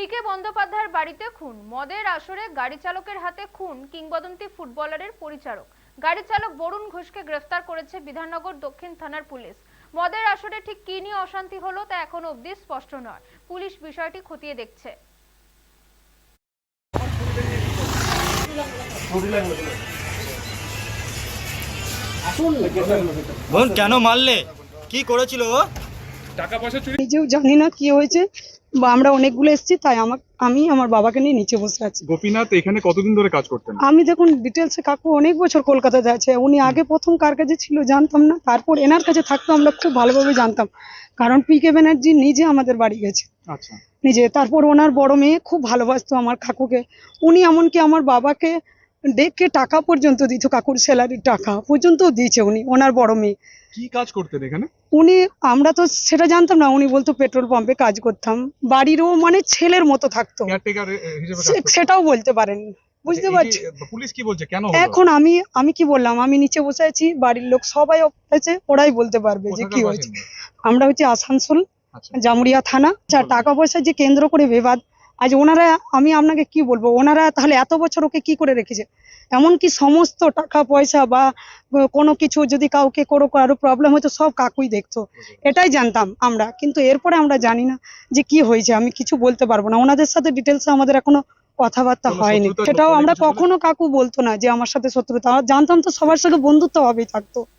পিকে বন্দ্যোপাধ্যায়ের বাড়িতে খুন। মদের আসরে গাড়ি চালকের হাতে খুন কিংবদন্তি ফুটবলারের পরিচারক। গাড়ি চালক বরুণ ঘোষকে গ্রেফতার করেছে বিধাননগর দক্ষিণ থানার পুলিশ। মদের আসরে ঠিক কী নিয়ে অশান্তি হলো তা এখনও অবধি স্পষ্ট নয়। পুলিশ বিষয়টি খতিয়ে দেখছে। কেন মারলে? কি করেছিল ও? টাকা পয়সা চুরি নিজেও জানি না কি হয়েছে বা আমরা অনেকগুলো এসেছি তাই আমার আমি আমার বাবাকে নিয়ে নিচে বসে আছি। গোপীনাথ এখানে কতদিন ধরে কাজ করতেন? আমি দেখুন ডিটেলসে কাকু অনেক বছর কলকাতাতে আছে উনি আগে প্রথম কার কাছে ছিল জানতাম না তারপর এনার কাছে থাকতো আমরা খুব ভালোভাবে জানতাম। কারণ পি কে ব্যানার্জি নিজে আমাদের বাড়ি গেছে। আচ্ছা। নিজে তারপর ওনার বড় মেয়ে খুব ভালোবাসতো আমার কাকুকে। উনি এমনকি আমার বাবাকে ডেকে টাকা পর্যন্ত দিত কাকুর স্যালারির টাকা পর্যন্ত দিয়েছে উনি ওনার বড় মেয়ে। কি কাজ করতেন এখানে? উনি আমরা তো সেটা জানতাম না উনি বলতো পেট্রোল পাম্পে কাজ করতাম। বাড়িরও মানে ছেলের মতো থাকতো। সেটাও বলতে পারেন বুঝতে পারছি। পুলিশ কি বলছে? কেন এখন আমি আমি কি বললাম আমি নিচে বসে আছি বাড়ির লোক সবাই আছে ওরাই বলতে পারবে যে কি হয়েছে। আমরা হচ্ছে আসানসোল আচ্ছা। জামুরিয়া থানা। যা টাকা পয়সা যে কেন্দ্র করে বিবাদ আজ ওনারা আমি আপনাকে কি বলব ওনারা তাহলে এত বছর ওকে কি করে রেখেছে? এমনকি সমস্ত টাকা পয়সা বা কোনো কিছু যদি কাউকে কোনো কারও প্রবলেম হতো সব কাকুই দেখতো। এটাই জানতাম আমরা কিন্তু এরপরে আমরা জানি না যে কি হয়েছে আমি কিছু বলতে পারব না। ওনাদের সাথে ডিটেলস আমাদের এখনও কথাবার্তা হয়নি। সেটাও আমরা কখনো কাকু বলতো না যে আমার সাথে শত্রুতা জানতাম তো সবার সাথে বন্ধুত্ব হবেই থাকতো।